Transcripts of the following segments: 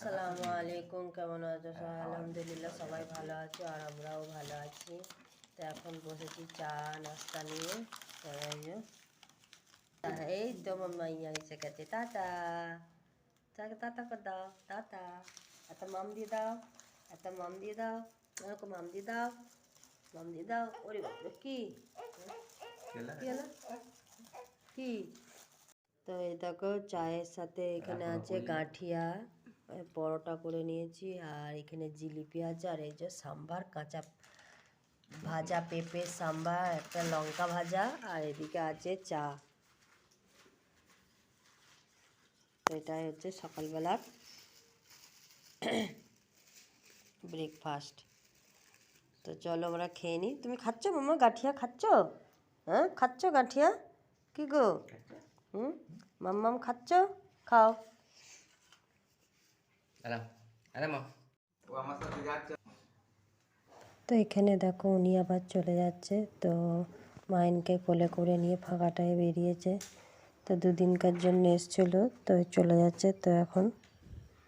আসসালামু আলাইকুম কেমন আছো? আলহামদুলিল্লাহ সবাই ভালো আছো আর আমরাও ভালো আছি। তো এখন বসেছি চা নাস্তা নিয়ে। তো এই তা- মাইয়া এসে গেছে। টাটা। চাকে টাটা করে দাও টাটা। এত মাম দিয়ে দাও এত মাম দিয়ে দাও এরকম মাম দিয়ে দাও মাম দিয়ে দাও। ওরে বাপরে কি? কি তো এই দেখো চায়ের সাথে এখানে আছে গাঁঠিয়া। পরোটা করে নিয়েছি আর এখানে জিলিপি আছে আর এই যে সাম্বার কাঁচা ভাজা পেঁপে সাম্বার একটা লঙ্কা ভাজা আর এদিকে আছে চা। এটাই হচ্ছে সকালবেলার ব্রেকফাস্ট তো চলো আমরা খেয়ে নিই। তুমি খাচ্ছ মামা? গাঁঠিয়া খাচ্ছ? হ্যাঁ? খাচ্ছ গাঁঠিয়া? কি গো? হুম? মাম্মাম খাচ্ছ? খাও। তো এখানে দেখো উনি আবার চলে যাচ্ছে। তো মাইনকে কোলে করে নিয়ে ফাঁকাটায় বেরিয়েছে। তো দুদিনকার জন্য এসছিল তো চলে যাচ্ছে। তো এখন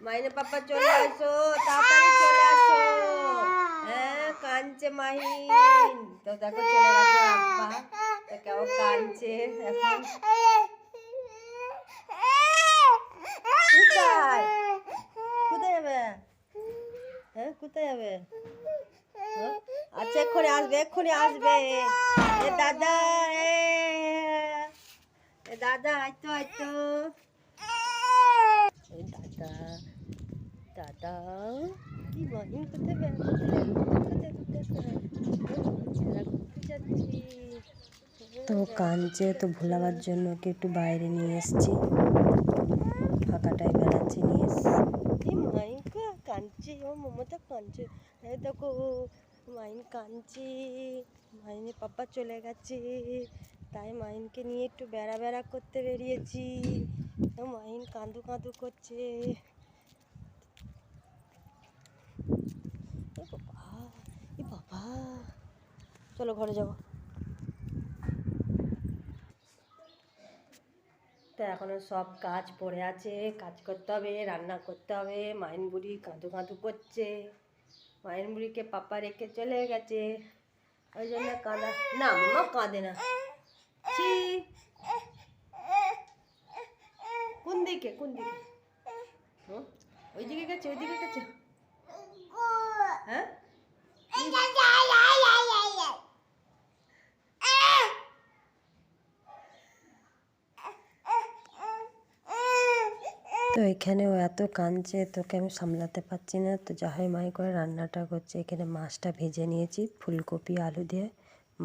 মাইনে পাপা চলে আসো তাড়াতাড়ি চলে আসো। হ্যাঁ কাঁদছে মাহিন। তো দেখো চলে গেছে আব্বা। তো কেমন কাঁদছে এখন কোথায় কোথায় যাবে হ্যাঁ কোথায় হ্যাঁ? আচ্ছা এক্ষুনি আসবে এক্ষুনি আসবে। এ দাদা এ দাদা, আইতো আইতো। দাদা দাদা, কি মহিম কোথায় বে- কোথায় কোথায় কোথায় কোথায় ঘুরতে যাচ্ছি তো কাঁদছে, তো ভোলাবার জন্য ওকে একটু বাইরে নিয়ে এসেছি। ফাঁকাটায় বেড়াচ্ছি নিয়ে এসেছি। কা- কাঁদছে, ও মমতা কাঁদছে। এই দেখো, মাইন কাঁদছে, মাইনের পাপা চলে গেছে, তাই মাইনকে নিয়ে একটু বেড়া বেড়া করতে বেরিয়েছি। মাইন কাঁদু কাঁদু করছে। বাবা, এ বাবা। চলো ঘরে যাব। তো এখনও সব কাজ পড়ে আছে। কাজ করতে হবে, রান্না করতে হবে মাইন বুড়ি কাঁদু কাঁদু করছে। মাইন বুড়িকে পাপা রেখে চলে গেছে। ওই জন্য কাঁদা, না মামা কাঁদে না। ছি। কোন দিকে কোন দিকে? ওই দিকে গেছে ওই দিকে গেছে। তো এখানে ও এত কাঁদছে, তোকে আমি সামলাতে পারছি না। তো যা হয় মাই করে রান্নাটা করছে, এখানে মাছটা ভেজে নিয়েছি, ফুলকপি, আলু দিয়ে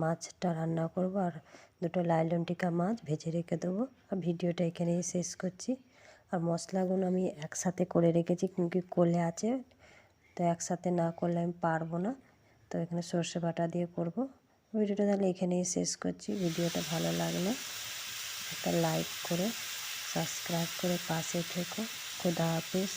মাছটা রান্না করব আর দুটো লাইলন টিকা মাছ ভেজে রেখে দেবো। আর ভিডিওটা এখানেই শেষ করছি। আর মশলাগুলো আমি একসাথে করে রেখেছি কিন্তু কোলে আছে, তো একসাথে না করলে আমি পারব না। তো এখানে সর্ষে বাটা দিয়ে করব। ভিডিওটা তাহলে এখানেই শেষ করছি। ভিডিওটা ভালো লাগলে একটা লাইক করে সাবস্ক্রাইব করে পাশে থেকো। খুদা হাফিজ।